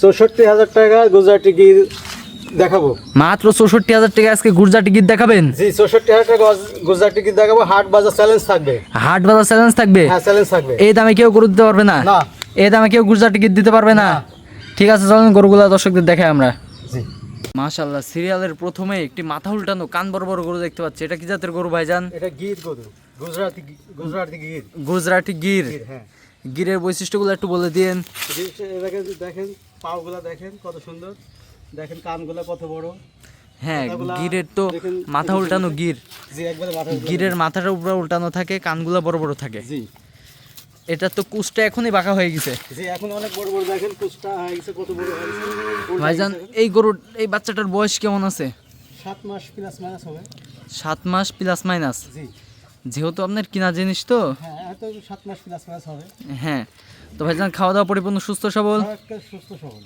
চৌষট্টি হাজার টাকা গুজরাটি গির দেখাবো। মাত্র চৌষট্টি হাজার টাকা আজকে দেখাবেন? জি চৌষট্টি হাজার টাকা গজ- গুজরাটি গির দেখাবো। হাট বাজার চ্যালেঞ্জ থাকবে। হাট বাজার চ্যালেঞ্জ থাকবে? হ্যাঁ চ্যালেঞ্জ থাকবে। এই দামে কেউ গরু দিতে পারবে না? এই দামে কেউ দিতে পারবে না? ঠিক আছে চলুন গরুগুলা দর্শকদের দেখাই আমরা। জি। মাশাল্লাহ সিরিয়ালের প্রথমে একটি মাথা উল্টানো কান বড় বড় গরু দেখতে পাচ্ছি। এটা কি জাতের গরু ভাইজান? এটা গির গরু। গুজরাটি গুজরাটি গির। গুজরাটি গির হ্যাঁ। গিরের বৈশিষ্ট্যগুলো একটু বলে দিন দেখেন পাওগুলা দেখেন কত সুন্দর। দেখেন কানগুলা কত বড়। হ্যাঁ গিরের তো মাথা উল্টানো গির। গিরের মাথাটা উপরে উল্টানো থাকে কানগুলো বড় বড় থাকে। জি। এটা তো কুচটা এখনই বাঁকা হয়ে গেছে। জি এখন অনেক বড় বড় দেখেন কুচটা হয়ে গেছে কত বড় গেছে। উল্টা ভাইজান এই গরুর এই বাচ্চাটার বয়স কেমন আছে? সাত মাস প্লাস মাইনাস হবে। সাত মাস প্লাস মাইনাস জি। যেহেতু আপনার কিনা জিনিস তো। হ্যাঁ এত সাত মাস প্লাস মাইনাস হবে। হ্যাঁ। তো ভাইজান খাওয়া দাওয়া পরিপূর্ণ সুস্থ সবল? সুস্থ সবল।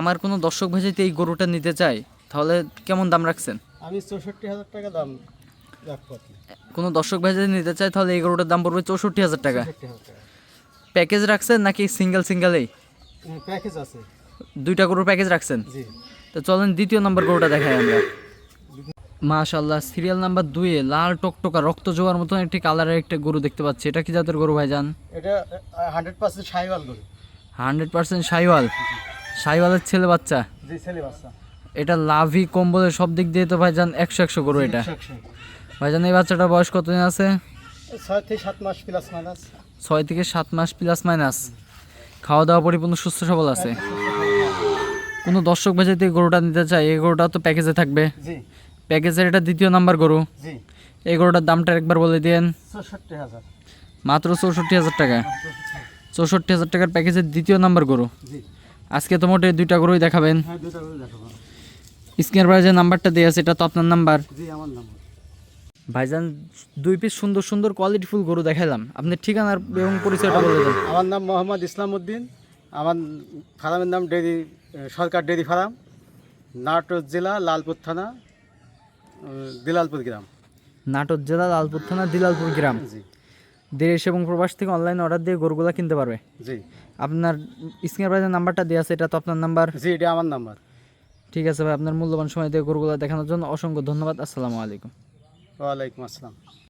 আমার কোনো দর্শক ভাই যদি এই গরুটা নিতে চায় তাহলে কেমন দাম রাখছেন? আমি চৌষট্টি হাজার টাকা দাম কোনো দর্শক ভাই যদি নিতে চায় তাহলে এই গরুটার দাম পড়বে চৌষট্টি হাজার টাকা। চৌষট্টি হাজার টাকা। প্যাকেজ রাখছেন নাকি সিঙ্গেল সিঙ্গেলেই প্যাকেজ আছে। দুইটা গরুর প্যাকেজ রাখছেন? তো চলেন দ্বিতীয় নম্বর গরুটা দেখাই আমরা। মাশাল্লাহ সিরিয়াল নাম্বার দুইয়ে লাল টকটকা রক্ত জোয়ার মতন একটি কালারের একটা গরু দেখতে পাচ্ছি। এটা কি জাতের গরু ভাইজান? এটা হান্ড্রেড পার্সেন্ট সাইওয়াল গরু। হান্ড্রেড পার্সেন্ট সাইওয়াল সাইওয়ালের ছেলে বাচ্চা? জি ছেলে বাচ্চা। এটা লাভি কম্বলের সব দিক দিয়ে তো ভাইজান একশো একশো গরু এটা। ভাইজান এই বাচ্চাটা বয়স কতদিন আছে? ছয় থেকে সাত মাস প্লাস মাইনাস ছয় থেকে সাত মাস প্লাস মাইনাস খাওয়া দাওয়া পরিপূর্ণ সুস্থ সবল আছে? কোনো দর্শক ভাই যদি গরুটা নিতে চায় এই গরুটা তো প্যাকেজে থাকবে। জি। প্যাকেজের এটা দ্বিতীয় নাম্বার গরু। জি। এই গরুটার দামটা একবার বলে দিন চৌষট্টি হাজার। মাত্র চৌষট্টি হাজার টাকা। চৌষট্টি হাজার। টাকার প্যাকেজের দ্বিতীয় নাম্বার গরু। আজকে তো মোটে দুইটা গরুই দেখাবেন। হ্যাঁ স্ক্রিনের পরে যে নাম্বারটা দিয়ে আছে এটা তো আপনার নাম্বার। নাম ভাইজান দুই পিস সুন্দর সুন্দর কোয়ালিটিফুল গরু দেখালাম আপনি ঠিকানার এবং পরিচয়টা বলে দেন। আমার নাম মোহাম্মদ ইসলাম উদ্দিন আমার ফার্মের নাম dairy Sarkar dairy farm Natore জেলা লালপুর থানা। দিলালপুর গ্রাম। নাটোর জেলা লালপুর থানা দিলালপুর গ্রাম। জি। দেশ এবং প্রবাস থেকে অনলাইন অর্ডার দিয়ে গরুগুলা কিনতে পারবে। জি। আপনার স্ক্রিনের পাশে নাম্বারটা দেওয়া আছে এটা তো আপনার নাম্বার জি এটা আমার নাম্বার ঠিক আছে ভাই আপনার মূল্যবান সময় দিয়ে গরুগুলা দেখানোর জন্য অসংখ্য ধন্যবাদ আসসালামু আলাইকুম। ওয়ালাইকুম আসসালাম।